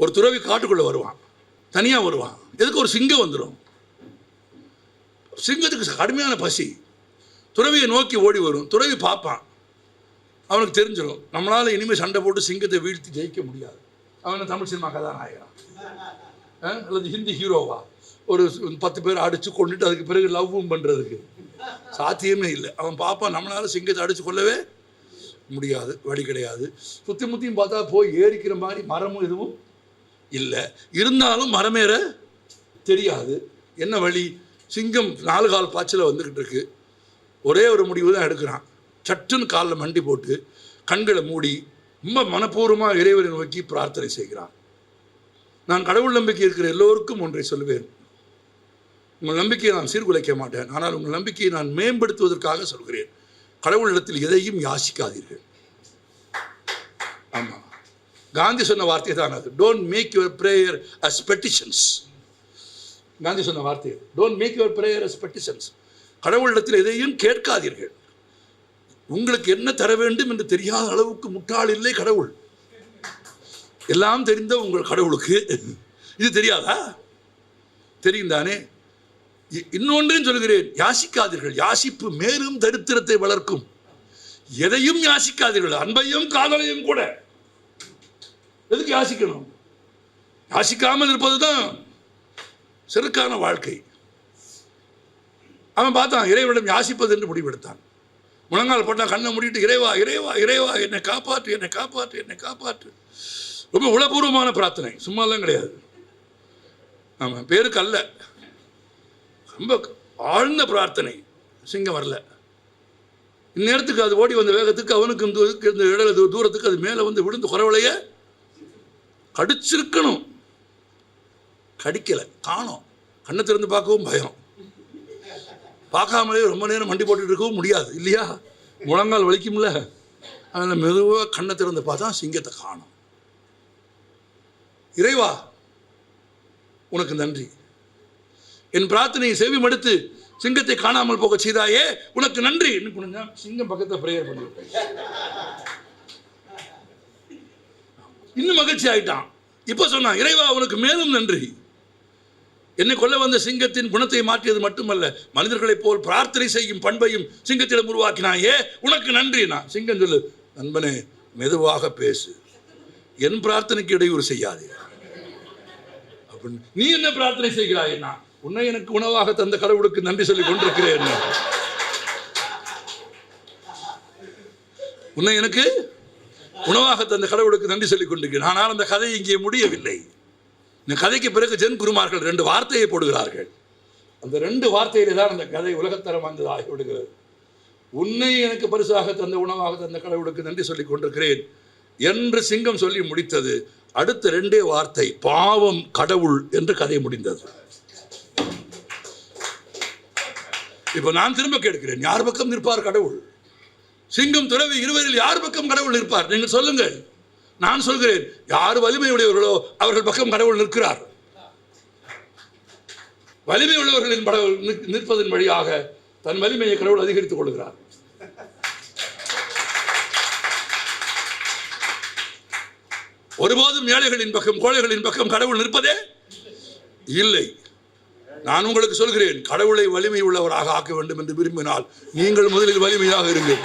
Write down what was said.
ஒரு துறவி காட்டுக்குள்ளே வருவான். தனியாக வருவான். எதுக்கு ஒரு சிங்கம் வந்துடும் சிங்கத்துக்கு கடுமையான பசி. துறவியை நோக்கி ஓடி வரும். துறவி பார்ப்பான். அவனுக்கு தெரிஞ்சிடும். நம்மளால் இனிமேல் சண்டை போட்டு சிங்கத்தை வீழ்த்தி ஜெயிக்க முடியாது. அவன் தமிழ் சினிமா கதாநாயகன்? அல்லது ஹிந்தி ஹீரோவா? ஒரு பத்து பேர் அடித்து கொண்டுட்டு அதுக்கு பிறகு லவ்வும் பண்ணுறதுக்கு சாத்தியமே இல்லை. அவன் பார்ப்பான் நம்மளால சிங்கத்தை அடித்து கொள்ளவே முடியாது. வழி கிடையாது. சுற்றி முத்தியும் பார்த்தா போய் ஏறிக்கிற மாதிரி மரமும் எதுவும் இல்லை. இருந்தாலும் மரமேற தெரியாது. என்ன வழி? சிங்கம் நாலு கால் பாய்ச்சல வந்துக்கிட்டு இருக்கு. ஒரே ஒரு முடிவு தான் எடுக்கிறான். சட்டுன்னு காலில் மண்டி போட்டு கண்களை மூடி ரொம்ப மனப்பூர்வமாக இறைவனை நோக்கி பிரார்த்தனை செய்கிறான். நான் கடவுள் நம்பிக்கை இருக்கிற எல்லோருக்கும் ஒன்றை சொல்வேன். உங்கள் நம்பிக்கையை நான் சீர்குலைக்க மாட்டேன். ஆனால் உங்கள் நம்பிக்கையை நான் மேம்படுத்துவதற்காக சொல்கிறேன். கடவுளிடத்தில் எதையும் யாசிக்காதீர்கள். காந்தி சொன்ன வார்த்தை தான் அது. Don't make your prayer as petitions Gandhi சொன்ன வார்த்தை don't make your prayer as petitions கடவுளிடத்தில் எதையும் கேட்காதீர்கள். உங்களுக்கு என்ன தர வேண்டும் என்று தெரியாத அளவுக்கு முட்டாள் இல்லை கடவுள். எல்லாம் தெரிந்த உங்கள் கடவுளுக்கு. இது தெரியாதா? தெரியும் தானே. இ- இன்னொன்றையும் சொல்கிறேன். யாசிக்காதீர்கள். யாசிப்பு மேலும் தரித்திரத்தை வளர்க்கும். எதையும் யாசிக்காதீர்கள். அன்பையும் காதலையும் கூட. எதுக்கு யாசிக்கணும்? யாசிக்காமல் இருப்பதுதான் செருக்கான வாழ்க்கை. அவன் பார்த்தான் இறைவனிடம் யாசிப்பது என்று முடிவெடுத்தான். முழங்கால் போட்டால் கண்ணை மூடிட்டு இறைவா இறைவா இறைவா என்னை காப்பாற்று என்னை காப்பாற்று என்னை காப்பாற்று. ரொம்ப உளபூர்வமான பிரார்த்தனை. சும்மாலாம் கிடையாது. ஆமாம் பேருக்கு அல்ல. ரொம்ப ஆழ்ந்த பிரார்த்தனை. சிங்கம் வரல. இந்நேரத்துக்கு அது ஓடி வந்த வேகத்துக்கு அவனுக்கு இந்த இதுக்கு இந்த இடத்துல தூரத்துக்கு அது மேலே வந்து விழுந்து குறவளைய கடிச்சிருக்கணும். கடிக்கலை. காணோம். கண்ணை திறந்து பார்க்கவும் பயம். பார்க்காமலே ரொம்ப நேரம் மண்டி போட்டுட்டு இருக்கவும் முடியாது. இல்லையா? முழங்கால் வலிக்கும்ல. அதில் மெதுவாக கண்ணை திறந்து பார்த்தா சிங்கத்தை காணோம். இறைவா உனக்கு நன்றி. என் பிரார்த்தனையை செவி மடுத்து சிங்கத்தை காணாமல் போக செய்தாயே உனக்கு நன்றி. இன்னும் சிங்கம் பக்கத்தை ப்ரேயர் பண்ணிவிட்டேன் இன்னும் மகிழ்ச்சி ஆயிட்டான். இப்போ சொன்னான் இறைவா உனக்கு மேலும் நன்றி. என்னை கொல்ல வந்த சிங்கத்தின் குணத்தை மாற்றியது மட்டுமல்ல மனிதர்களைப் போல் பிரார்த்தனை செய்யும் பண்பையும் சிங்கத்திடம் உருவாக்கினாயே உனக்கு நன்றி. நான் சிங்கம் சொல்லு நண்பனே மெதுவாக பேசு. என் பிரார்த்தனைக்கு இடையூறு செய்யாதே. அப்படின்னு நீ என்ன பிரார்த்தனை செய்கிறாய்? நான் உன்னை எனக்கு உணவாக தந்த கடவுளுக்கு நன்றி சொல்லி கொண்டிருக்கிறேன். உன்னை எனக்கு உணவாக தந்த கடவுளுக்கு நன்றி சொல்லிக் கொண்டிருக்கிறேன் ஆனால் அந்த கதை இங்கே முடியவில்லை. இந்த கதைக்கு பிறகு ஜென் குருமார்கள் ரெண்டு வார்த்தையை போடுகிறார்கள். அந்த ரெண்டு வார்த்தையிலே தான் அந்த கதை உலகத்தரம் வந்தது ஆகிவிடுகிறது. உன்னை எனக்கு பரிசாக தந்த உணவாக தந்த கடவுளுக்கு நன்றி சொல்லிக் கொண்டிருக்கிறேன் என்று சிங்கம் சொல்லி முடித்தது. அடுத்த ரெண்டே வார்த்தை பாவம் கடவுள் என்று கதை முடிந்தது. இப்போ நான் திரும்ப கேட்கிறேன். யார் பக்கம் நிற்பார் கடவுள்? சிங்கம் துறவி இருவரில் யார் பக்கம் கடவுள் இருப்பார் நீங்கள் சொல்லுங்கள். நான் சொல்கிறேன் யார் வலிமை உடையவர்களோ அவர்கள் பக்கம் கடவுள் நிற்கிறார். வலிமை உள்ளவர்களின் கடவுள் நிற்பதன் வழியாக தன் வலிமையை கடவுள் அதிகரித்துக் கொள்கிறார். ஒருபோதும் ஏழைகளின் பக்கம் கோழைகளின் பக்கம் கடவுள் நிற்பதே இல்லை. நான் உங்களுக்கு சொல்கிறேன் கடவுளை வலிமை உள்ளவராக ஆக்க வேண்டும் என்று விரும்பினால் நீங்கள் முதலில் வலிமையாக இருங்கள்.